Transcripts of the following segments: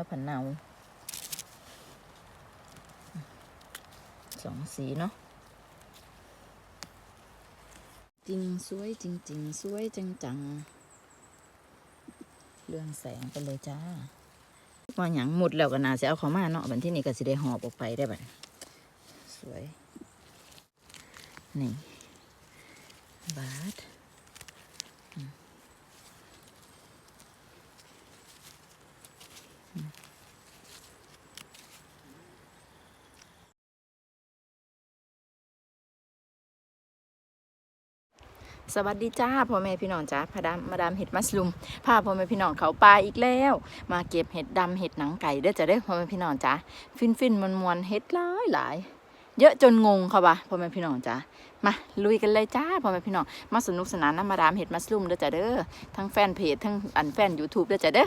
แล้วผันเนาสองสีเนาะจริงสวยจริง ๆ สวยจังจังๆเรื่องแสงไปเลยจ้าว่าอย่างหมดแล้วก็น่าจะเอาเขามาเนาะบันที่นี่ก็สิได้หอบออกไปได้บัดสวย นี่บาท สวัสดีจ้าพ่อแม่พี่น้องจ้าพาดามมาดามเห็ดมัสลุมพาพ่อแม่พี่น้องเขาป่าอีกแล้ว มาเก็บเห็ดดำเห็ดหนังไก่เด้อจ้ะเด้อพ่อแม่พี่น้องจ้าฟินฟินมวนมวนเห็ดหลายหลายเยอะจนงงค่ะวะพ่อแม่พี่น้องจ้ามาลุยกันเลยจ้าพ่อแม่พี่น้องมาสนุกสนานน้ำมาดามเห็ดมัสลุมเด้อจ้ะเด้อทั้งแฟนเพจทั้งอันแฟนยูทูบเด้อจ้ะเด้อ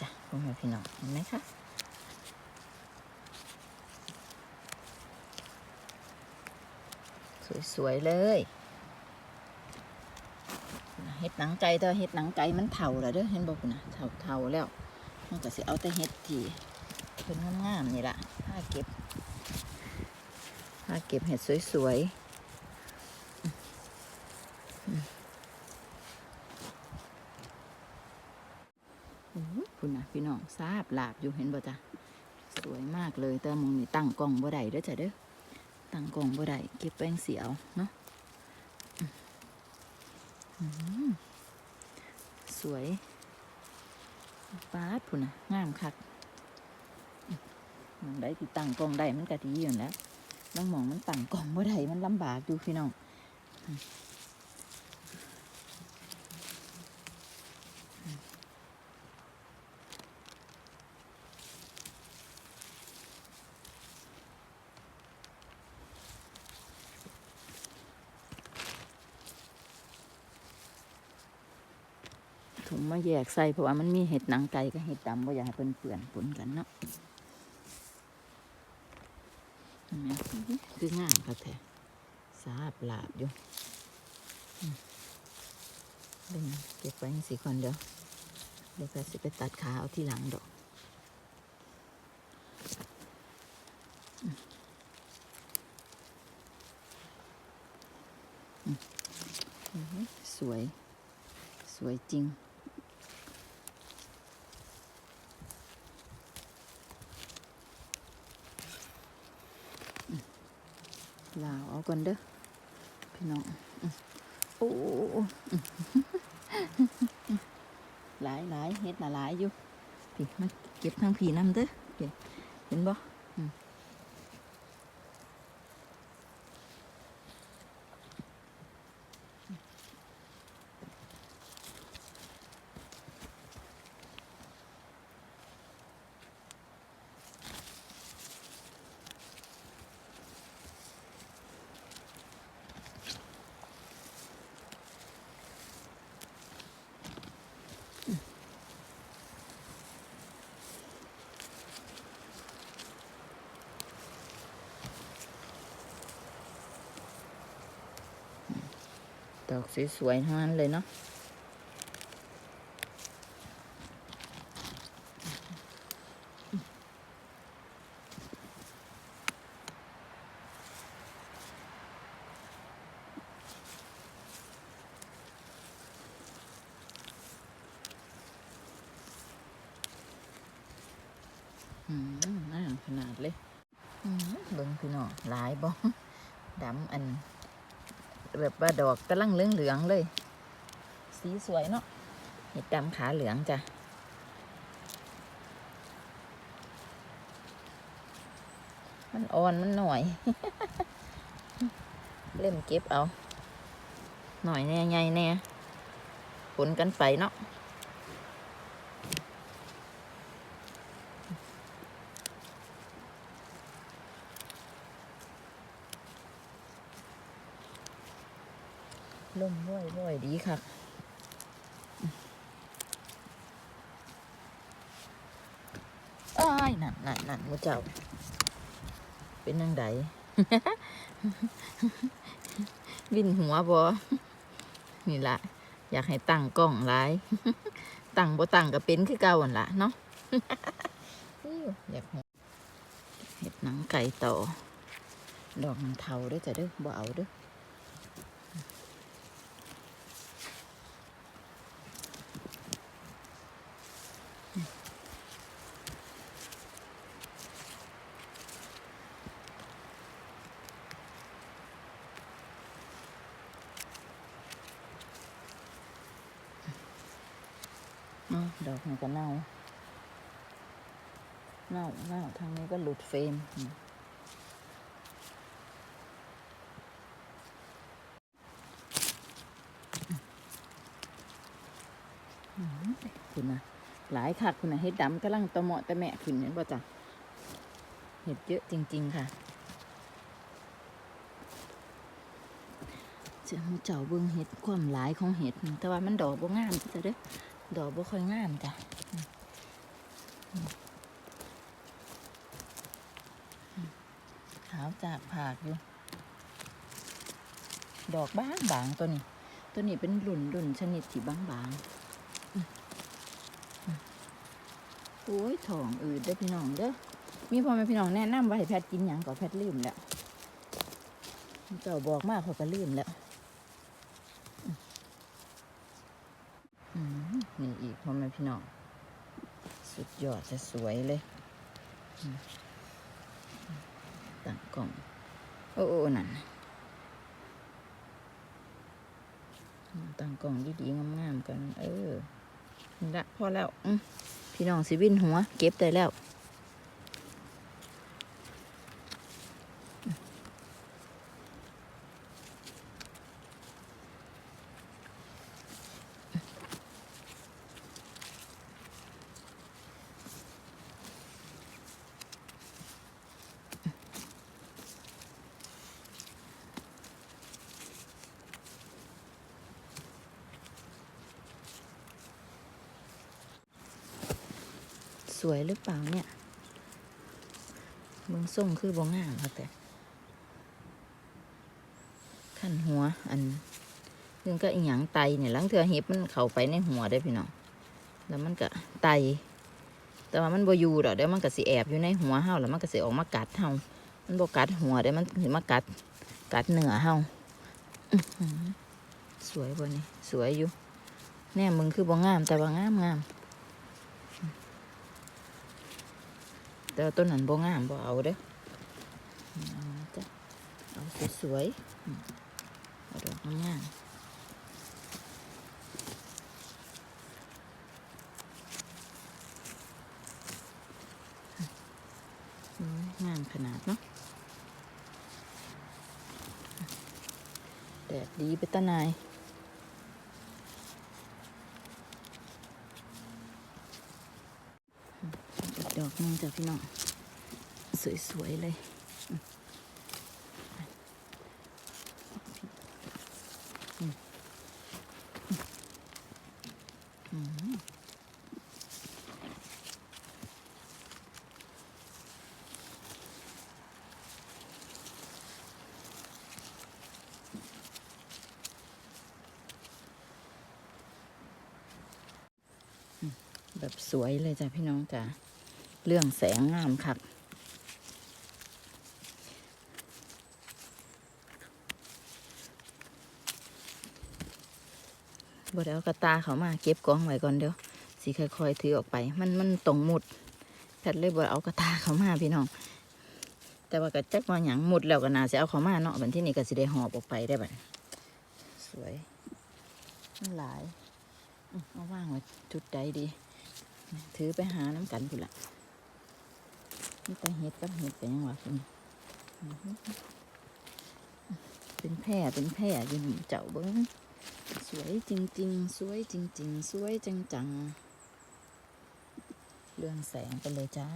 จ้ะพ่อแม่พี่น้องเห็นไหมคะสวยๆเลย เห็ดหนังไก่แต่ว่าเห็ดหนังไก่มันเถาแล้วเด้อเห็นบอกนะเถาเถาแล้วมันก็สิเอาแต่เห็ดที่เป็นงามๆนี่ละถ้าเก็บถ้าเก็บเห็ดสวยๆคุณนะพี่น้องทราบหลาบอยู่เห็นบ่จ้ะสวยมากเลยแต่มองนี่ตั้งกล้องบ่ได้เด้อจ้ะเด้อตั้งกล้องบ่ได้เก็บแป้งเสียวเนาะ สวยปาดพุ่นนะงามคักมันได้ติดตั้งกล้องได้มันก็ดีอยู่แล้วบางหมองมันตั้งกล้องบ่ได้มันลำบากอยู่พี่น้องถุง มาแยกใส่เพราะว่ามันมีเห็ดหนังไก่กับเห็ดดำบ่อยากให้เพิ่นเปื่อนปนกันเนาะเห็นไหมคืองามค่ะแท้สาบลาบอยู่เบิ่งเก็บไว้จังสีก่อนเดียวเดี๋ยวก็สิไปตัดขาเอาที่หลังดอกอืมอืมอืมสวย สวยจริง ลาวเอา ก่อนเด้อพี่น้องโอ้หลายหลายเฮ็ดหลายอยู่พี่มาเก็บทางผีน้ำเด้อเห็นเห็นบ่ สวยๆทั้งนั้นเลยเนาะน่าขนาดเลยเบิ่งพี่น้องหลายบ่ดำอัน แบบว่าดอกกำลังเหลืองเหลืองเลย สีสวยเนาะเห็ดดำขาเหลืองจ้ะมันอ่อนมันหน่อย เล่มเก็บเอา หน่อยแน่ใหญ่แน่ผลกันไปเนาะ ล่มร่อยร่อยดีค่ะอ้ายนั่นนั่นนั่นมูเจ้า เป็นยังไงวินหัวบอนี่ละอยากให้ตั้งกล้องหลายตั้งบ่ตั้งก็เป็นคือเก่าหั่นละเนาะอยากเห็ดเห็ดหนังไก่ต่อ ดอกมันเทาด้วยจ้ะเด้อบ่เอาเด้อ ดอกมันก็เน่า เน่าเน่าทางนี้ก็หลุดเฟรมคุณนะหลายคักคุณนะเห็ดดำกำลังตะเหมาะตะแมะขึ้นเนี่ยบ่จ้ะเห็ดเยอะจริง ๆ ค่ะเจ้าเจ้าเบิ่งเห็ดความหลายของเห็ด แต่ว่ามันดอกบ่งามจ้ะเด้อ ดอกบ่ค่อยงามจ้ะขาวจากผากอยู่ ดอกบางบางตัวนี้ ตัวนี้เป็นหลุ่นหลุ่นชนิดที่บางบางโอ้ยทองอืดเด้อพี่น้องเด้อ มีพ่อแม่พี่น้องแนะนำว่าให้แพทกินหยังก็แพทลืมแล้วเจ้าบอกมากเขาก็ลืมแล้ว อืมอืมนี่ อีกพ่อแม่พี่น้อง สุดยอดจะสวยเลย ตั้งกล่อง โอ้โอ้นั่นน่ะตั้งกล่องดีๆงามๆกัน เออละพอแล้วพี่น้องสิวินหัว เก็บได้แล้ว สวยหรือเปล่าเนี่ยเมืองส่งคือบ่งามค่ะแต่ขั้นหัวอันนึงก็อีหยังไตเนี่ยหลังเถือเห็บมันเข้าไปในหัวได้พี่น้องแล้วมันก็ไต แต่ว่ามันบ่อยู่ดอกเดี๋ยวมันก็สิแอบอยู่ในหัวเฮาแล้วมันก็สิออกมากัดเฮามันบ่กัดหัวเดี๋ยวมันสิมากัดกัดเหนือเฮาอื้อหือสวยบ่นี่สวยอยู่แน่มึงคือบ่งามแต่ว่างามงาม แต่ต้นนั้นบ่งามบ่เอาเด้อเอาจ้ะเอาสวยๆเอาดอกงามๆอืมงามขนาดเนาะแดดดีไปตะนาย อีก ดอกนึงจ้ะพี่น้อง สวย ๆ เลยแบบสวยเลยจ้ะพี่น้องจ้ะ เรื่องแสงงามคักบ่ได้เอากระตาเขามาเก็บกองไว้ก่อนเดี๋ยวสิค่อยๆถือออกไป มันมันตรงหมุดแพทเลยบ่เอากระตาเขามาพี่น้อง แต่ว่าก็จักว่าหยังหมุดแล้วก็น่าจะเอาเขามาเนาะบัดที่นี่ก็สิได้หอบออกไปได้บัดสวยมันหลายเอาว่างไว้จุดใดดี ถือไปหาน้ำกันพุ่ละ นี่แต่เห็ดกับเห็ดแต่ยังว่าคุณเป็นแพร่เป็นแพร่อยืนเจ้าเบิ้งสวยจริง ๆ สวยจริง ๆ สวยจังๆเรืองแสงไปเลยจ้า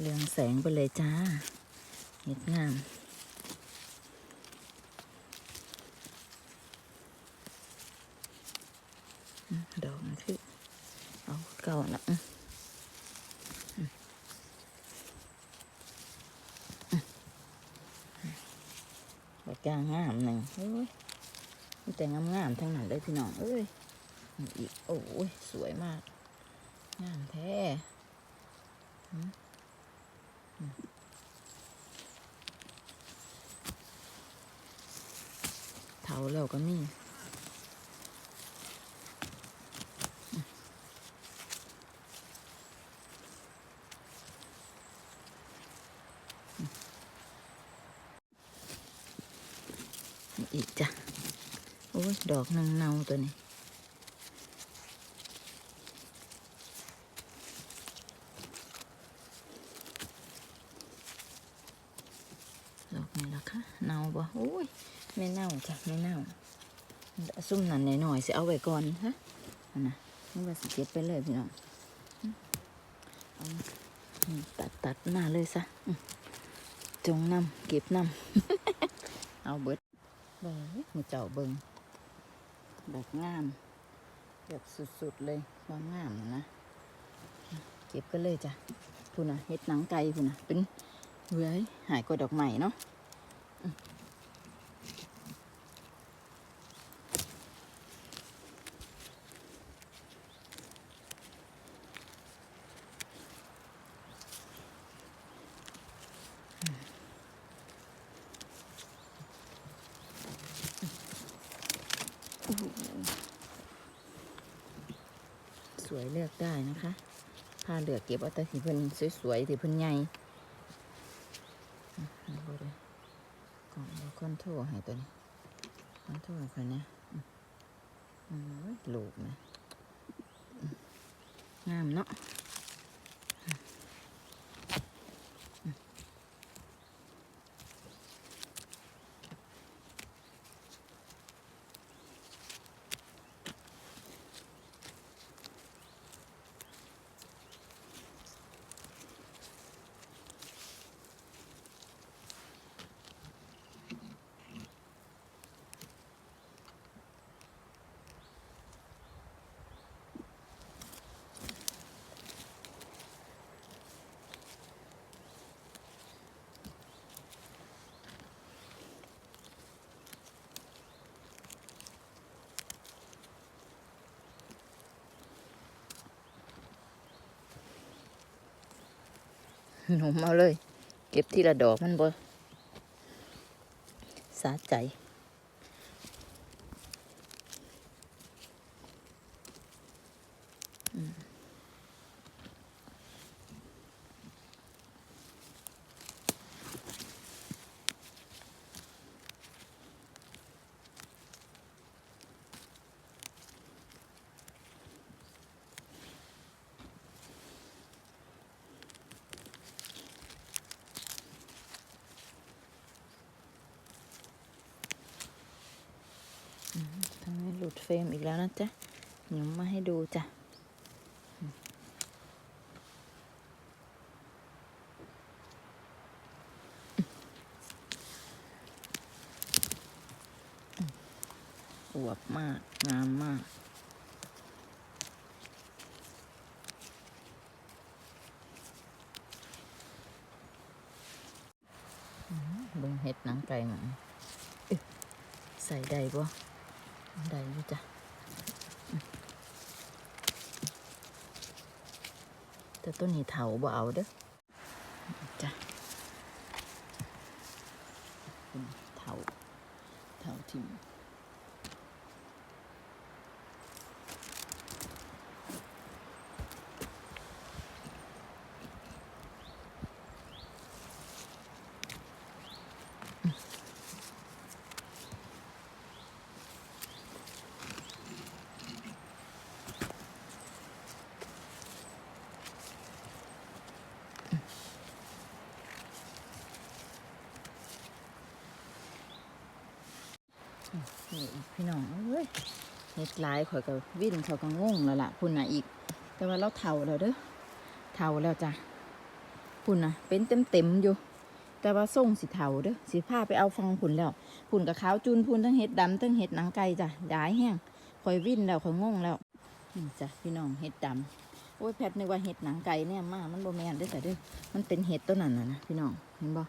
เรืองแสงไปเลยจ้าเห็ดงามดอกมันคือเอาเก่านะอืมอืมอืม ดอกยางงามหนึ่งเอ้ยมีแต่งามๆทั้งนั้นเลยพี่น้องเอ้ยอีกโอ้ยสวยมากงามแท้หืมอืมเถาแล้วก็มี นี่อีกจ้ะ โอ้ย ดอกนางเนาตัวนี้ ดอกนี่ละคะเนาบ่โอ้ยไม่เน่าจ้ะไม่เน่าซุ่มนั่นหน่อยๆสิเอาไว้ก่อนฮะนะนี่ว่าสิเก็บไปเลยพี่น้องตัดตัดหน้าเลยซะจงนำเก็บนำเอาเบิดเบิ่งหูเจ้าเบิง แบบงามแบบสุดๆเลยความงามนะ เก็บกันเลยจ้ะพูน่ะเห็ดหนังไก่พูน่ะเป็นเว้ยหายกว่าดอกใหม่เนาะ สวยเลือกได้นะคะผ้าเหลือกเก็บเอาแต่ที่เพิ่นสวยๆที่เพิ่นใหญ่อืมเอาบ่ได้ก่องเอาคอนโทรลให้ตัวนี้คอนโทรคนนี้อืมอืมลูกนะงามเนาะ หนุ่มเอาเลย เก็บที่ละดอกมันบ่สาใจ อืมทำให้หลุด เฟรมอีกแล้วนะจ๊ะหนิมาให้ดูจ้ะอวบมาก งามมากเบิ่งเห็ดหนังไก่หมันอึใส่ได้บ่ ด้อยู่จ้ะแต่ต้นนี้เถาบ่เอาเด้อจ้ะอืมเถาเถาทิม นี่อีกพี่น้องเอ้ยเฮ็ด หลายข่อยก็วิ่นเขาก็งงแล้วล่ะพุ่นน่ะอีก แต่ว่าเราเฒ่าแล้วเด้อเฒ่าแล้วจ้ะพุ่นน่ะ เป็นเต็มเต็มอยู่ แต่ว่าส่งสิเฒ่าเด้อสิพาไปเอาฟังพุ่นแล้วพุ่นกับขาวจูนพุ่นทั้งเห็ดดำทั้งเห็ดหนังไก่จ้ะย้ายแห้งข่อยวิ่นแล้วข่อยงงแล้วนี่จ้ะพี่น้องเห็ดดำโอ้ยแพทนึกว่าเห็ดหนังไก่เนี่ยมามันโบแมนเด้อจ้ะเด้อมันเป็นเห็ดตัวนั้นน่ะนะพี่น้องเห็นบ่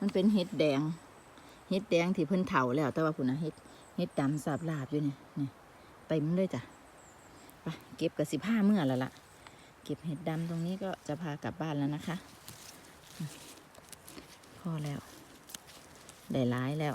มันเป็นเห็ดแดงเห็ดแดงที่เพิ่นเถาแล้ว แต่ว่าพุ่นนะเห็ดเห็ดดำสาบลาบอยู่เนี่ยนี่ เต็มเลยจ้ะไปเก็บกับสิบห้าเมื่อแล้วล่ะ เก็บเห็ดดำตรงนี้ก็จะพากลับบ้านแล้วนะคะ พอแล้ว ได้ร้ายแล้ว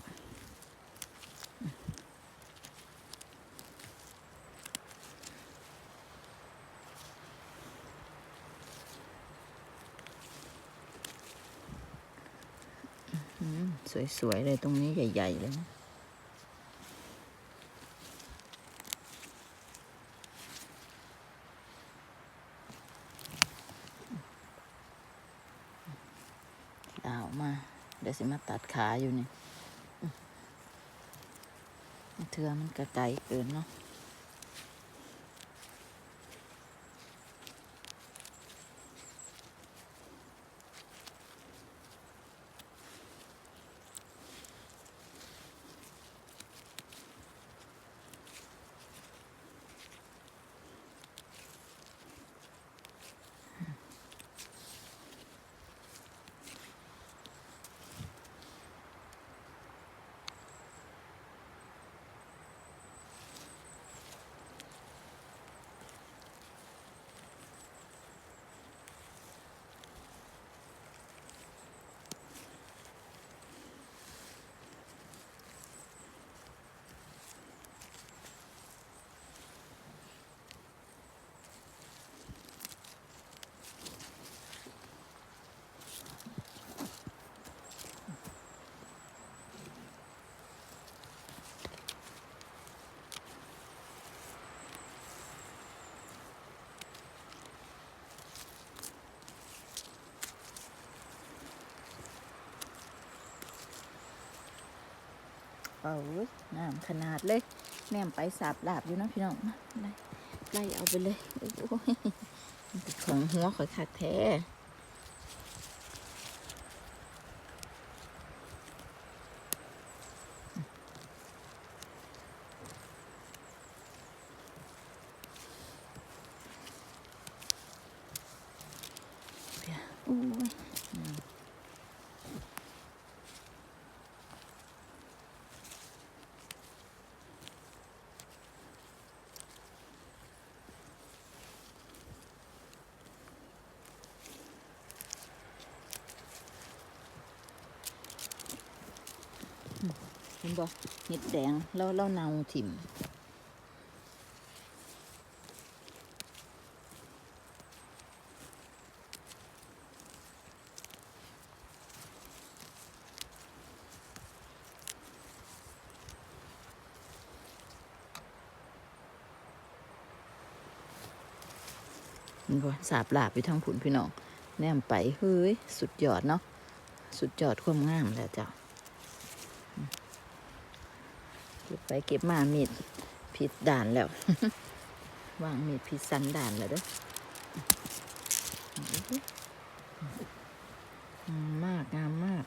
สวยๆเลยตรงนี้ใหญ่ ๆ เลยนะ ดาวมา เดี๋ยวสิมา ตัดขาอยู่นี่เถื่อมันกระไกลเกินเนาะ เป่าน้ำขนาดเลย แม่มไปสาบลาบอยู่นะพี่น้องไล่ไล่เอาไปเลยโอ้ยของหัวข่อยขาดแท้ โอ้ยอืมเห็นบ่เห็ดแดงแล้วแล้วเนาถิ่มมันก็สาบลาบอยู่ทั้งผุนพี่น้องแนมไปเฮ้ย สุดยอดเนาะ สุดยอดความงามแล้วจ้ะอืมเก็บ ไปเก็บมามีดผิดด่านแล้ววางมีดผิดสันด่านแล้วเด้อมากงามมาก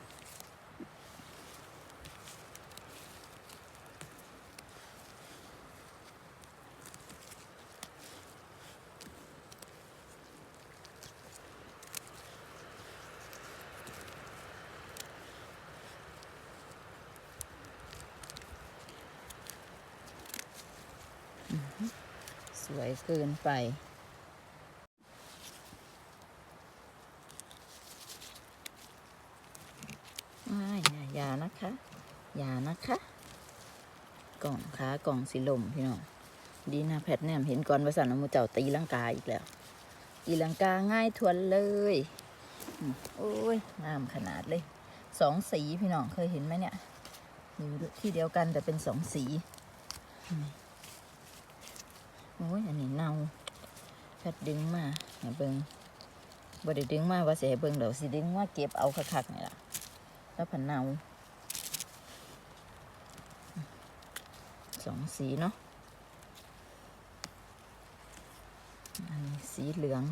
วยเกินไป ไม่อย่านะคะ อย่านะคะ กล่องขากล่องสีลมพี่น้อง ดีนะแพทแนมเห็นก่อนว่าสันอมือเจ้าตีลังกาอีกแล้วตีลังกาง่ายทวนเลยโอ้ยงามขนาดเลย สองสีพี่น้องเคยเห็นไหมเนี่ย อยู่ที่เดียวกันแต่เป็นสองสีนี่ โอ้ยอันนี้เนาแพทดึงมาให้เบิงบ่ได้ดึงมาว่าสิให้เบิงเดี๋ยวสิดึงมาเก็บเอาคักๆนี่ล่ะแล้วผันเนาสองสีเนาะอันนี้สีเหลือง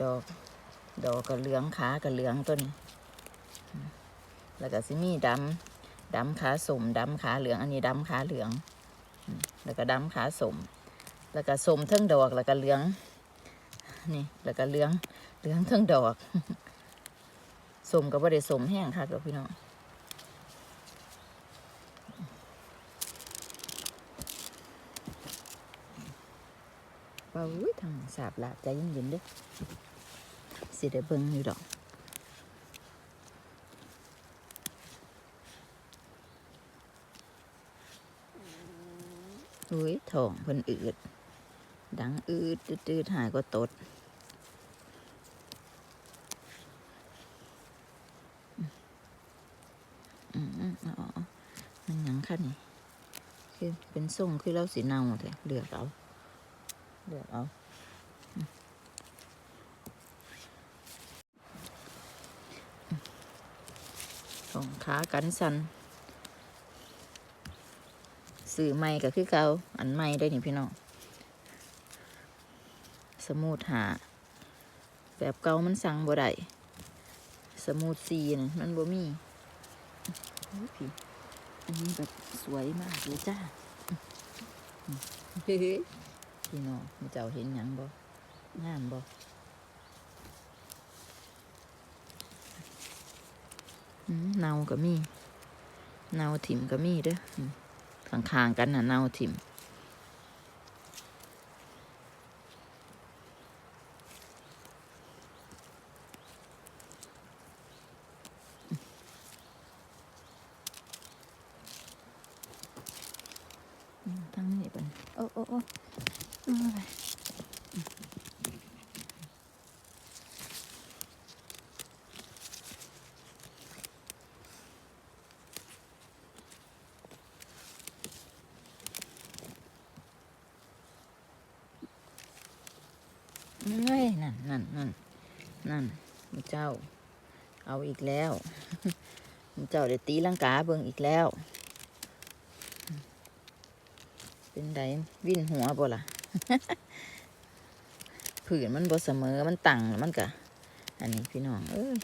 ดอก ดอกกับเหลืองขากับเหลืองตัวนี้แล้วก็สิมีดำดำขาสมดำขาเหลือง อันนี้ดำขาเหลือง แล้วก็ดำขาสม แล้วก็สมเทั้งดอกแล้วก็เหลือง นี่ แล้วก็เหลือง เหลืองเทั้งดอกสมกับว่าได้สมแห้งค่ะกับพี่น้องว่าอุ้ยทางสาบหละใจเย็นๆด้อสิได้เบิ่งอยู่ดอก อุ้ยท้องเพิ่นอืด ดังอืดตืดหายก็ตดอืมอ๋อมันยังคะนี่คือเป็นทรงคือเราสีเนาแต่เลือกเอาเลือกเอาอืมอืมของขากันสัน สื่อใหม่ก็คือเก่าอันใหม่ได้นี่พี่น้องสมูทหาแบบเก่ามันสั่งบ่ได้สมูทซีนมันบ่มีพี่อันนี้แบบสวยมากเลยจ้าพี่น้องมีเจ้าเห็นหยังบ่งามบ่เนาก็มีเนาถิ่มก็มีเด้อ ข้างๆกันนะเนาทิมอืมทั้งนี้เป็นโอ้โอ้โอ้โอ้ยเอ้ยนั่นนั่นนั่นนั่นหมูเจ้า เอาอีกแล้ว เจ้าเดี๋ยวตีลังกาเบิ่งอีกแล้ว เป็นไดวิ่นหัวบ่ล่ะผืนมันบ่เสมอมันตั้งมันกะอันนี้พี่น้อง เอ้ย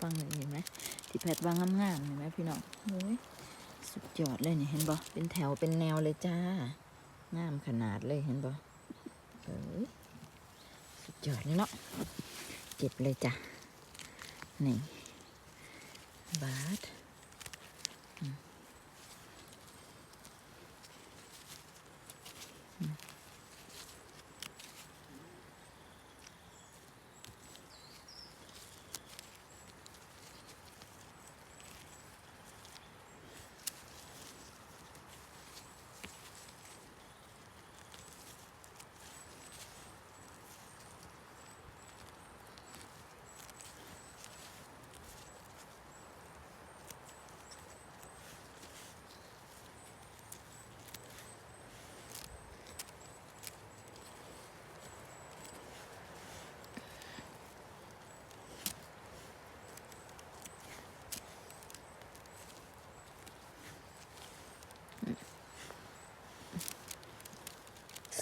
ฟังหน่อยเห็นไหมที่แพทย์วางงามๆเห็นไหมพี่น้องโอ้ยสุดยอดเลยเนี่ยเห็นบ่เป็นแถวเป็นแนวเลยจ้างามขนาดเลยเห็นบ่เอ้ย สุดยอดเลยเนาะเจ็บเลยจ้ะนี่บาท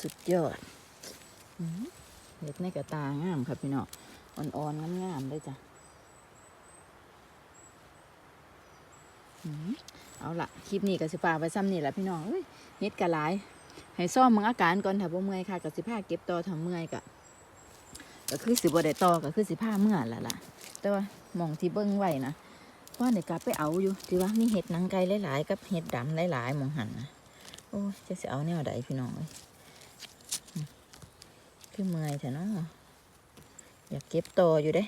สุดยอดเห็ดในกระตางามครับพี่น้องอ่อนๆงามๆเลยจ้ะอือเอาละคลิปนี้กับสิฟ้าไปซ้ำนี่แหละพี่น้องเอ้ยเห็ดกระหลาย ให้ซ่อมมึงอาการก่อนถ้าบ่เมื่อยค่ะกับสิผ้าเก็บต่อถ้าเมื่อยกะก็คือสิบ่ได้ต่อก็คือสิผ้าเมื่อแหละล่ะ แต่ว่ามองที่เบิ้งไว้นะว่าในกลับไปเอาอยู่ที่ว่ามีเห็ดหนังไก่หลายๆกับเห็ดดำหลายๆมองหันนะโอ้ยจะสิเอาแนวใดพี่น้องเอ้ย คือเมื่อยแท้เนาะอยากเก็บต่ออยู่เด้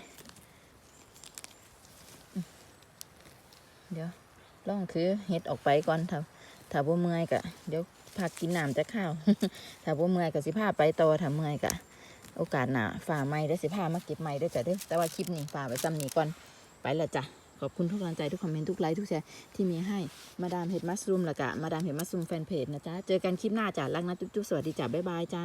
เดี๋ยวลองคือเฮ็ดออกไปก่อนถ้าถ้าบ่เมื่อยกะ เดี๋ยวพักกินน้ำจะข้าว ถ้าบ่เมื่อยก็สิพาไปต่อถ้าเมื่อยกะ โอกาสหน้าฝ่าไม้ได้สิพามาเก็บไม้ได้จ้ะเด้แต่ว่าคลิปนี้ฝ่าไปซ้ำนี้ก่อนไปละจ้ะขอบคุณทุกกำลังใจทุกคอมเมนต์ทุกไลค์ทุกแชร์ที่มีให้มาดามเห็ดมัสรูมละกะมาดามเห็ดมัสรูมแฟนเพจนะจ๊ะ เจอกันคลิปหน้าจ้ะรักนะจุ๊บๆสวัสดีจ้ะบ๊ายบายจ้า